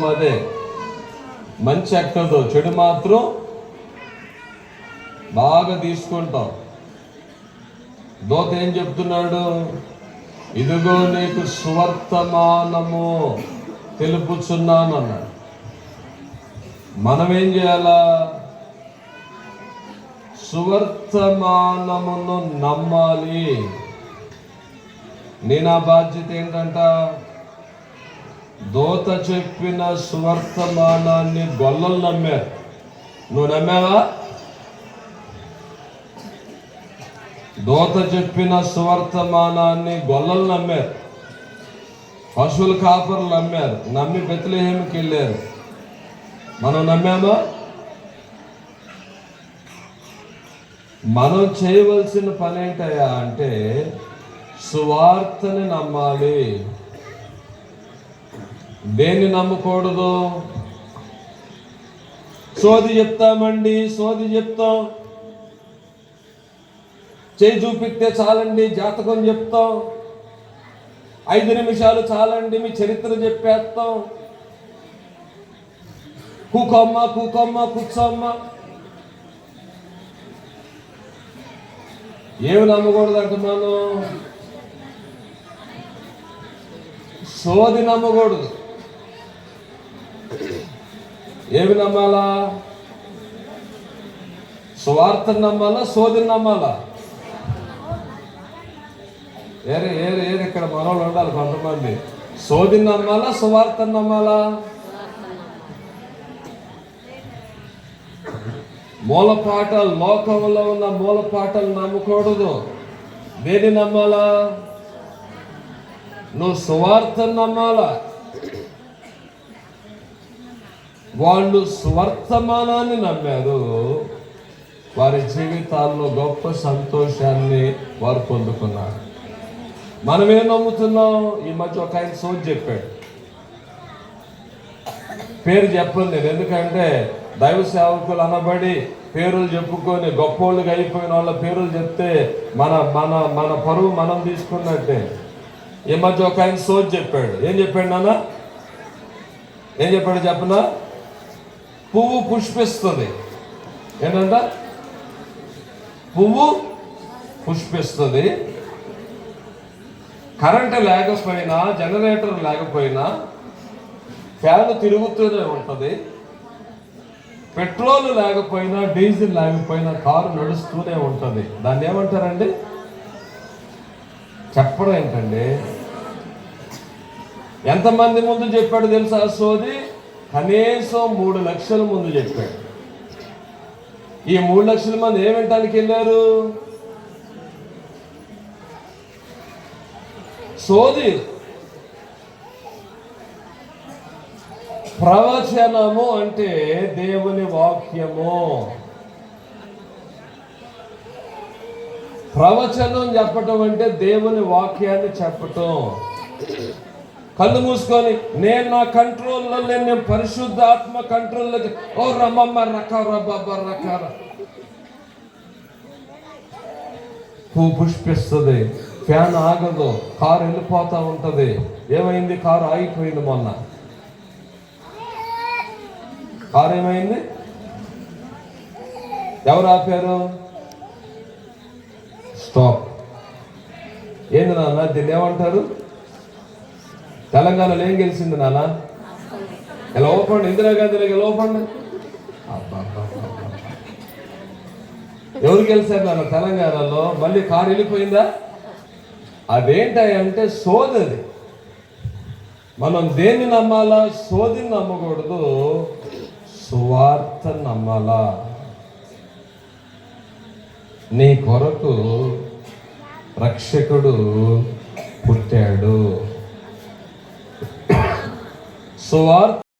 నియమం అదే మంచి ఎక్కదు చెడు మాత్రం బాగా తీసుకుంటాం దోత ఏం చెప్తున్నాడు? ఇదిగో నీకు సువర్తమానము తెలుపుచున్నాను అన్నాడు. మనం ఏం చేయాలా? సువర్తమానమును నమ్మాలి. నేను బాధ్యత ఏంటంటే? దోత చెప్పిన సువర్తమానాన్ని గొల్లలు నమ్మారు. నువ్వు నమ్మావా? దోత చెప్పిన సువర్తమానాన్ని గొల్లలు నమ్మారు. పశువుల కాపరులు నమ్మారు. నమ్మి బెత్లహేమికి వెళ్ళారు. మనం నమ్మామా? మనం చేయవలసిన పని ఏంటయ్యా అంటే సువార్తని నమ్మాలి. దేన్ని నమ్మకూడదు? సోది చెప్తామండి సోది చెప్తాం. చేయి చూపిస్తే చాలండి జాతకం చెప్తాం. ఐదు నిమిషాలు చాలండి మీ చరిత్ర చెప్పేస్తాం. కూకమ్మ కూకమ్మ కూర్చోమ్మ. ఏమి నమ్మకూడదంట మనం సోది నమ్మకూడదు. ఏమి నమ్మాలా? సువార్తను నమ్మాలా? సోదిని నమ్మాలా? ఏరే ఏరే ఏరే ఇక్కడ మనోళ్ళు ఉండాలి కొంతమంది. సోదిని నమ్మాలా? సువార్తను నమ్మాలా? మూలపాఠాలు లోకంలో ఉన్న మూలపాఠాలు నమ్మకూడదు. దేని నమ్మాలా? నువ్వు సువార్తను నమ్మాలా? వాళ్ళు స్వర్తమానాన్ని నమ్మారు. వారి జీవితాల్లో గొప్ప సంతోషాన్ని వారు పొందుకున్నారు. మనం ఏం నమ్ముతున్నాం? ఈ మధ్య ఒక ఆయన సోజ్ చెప్పాడు. పేరు చెప్పను నేను. ఎందుకంటే దైవ సేవకులు అనబడి పేరులు చెప్పుకొని గొప్పోళ్ళుగా అయిపోయిన వాళ్ళ పేరులు చెప్తే మన మన మన పరువు మనం తీసుకున్నట్టే. ఈ మధ్య ఒక ఆయన సోజ్ చెప్పాడు. ఏం చెప్పాడు నాన్న? ఏం చెప్పాడు చెప్పనా? పువ్వు పుష్పిస్తుంది. ఏంటంట? పువ్వు పుష్పిస్తుంది. కరెంట్ లేకపోయినా జనరేటర్ లేకపోయినా ఫ్యాన్ తిరుగుతూనే ఉంటుంది. పెట్రోల్ లేకపోయినా డీజిల్ లేకపోయినా కారు నడుస్తూనే ఉంటుంది. దాన్ని ఏమంటారండి? చెప్పడం ఏంటండి? ఎంతమంది ముందు చెప్పాడు తెలుసా సోది? కనీసం మూడు లక్షల ముందు చెప్పాడు ఈ మూడు లక్షల మంది ఏం వినటానికి వెళ్ళారు? సోది ప్రవచనము అంటే దేవుని వాక్యము. ప్రవచనం చెప్పటం అంటే దేవుని వాక్యాన్ని చెప్పటం. కళ్ళు మూసుకొని నేను నా కంట్రోల్లో లేని నేను పరిశుద్ధ ఆత్మ కంట్రోల్లోకి. ఓ రమ్మమ్మ రకార బాబా రకార పువ్వు పుష్పిస్తుంది. ఫ్యాన్ ఆగదు. కారు వెళ్ళిపోతా ఉంటుంది. ఏమైంది? కారు ఆగిపోయింది మొన్న. కారు ఏమైంది? ఎవరు ఆపారు? స్టాప్. ఏంది నాన్న? దీన్ని ఏమంటారు? తెలంగాణలో ఏం గెలిచింది నాన్న? ఇలా ఓపండి ఇందిరాగాంధీ ఇలా ఓపండి ఎవరు గెలిచారు నాన్న తెలంగాణలో? మళ్ళీ కారు వెళ్ళిపోయిందా? అదేంటంటే సోదది మనం దేన్ని నమ్మాలా? సోదిని నమ్మకూడదు. సువార్త నమ్మాలా? నీ కొరకు రక్షకుడు పుట్టాడు. సువార్త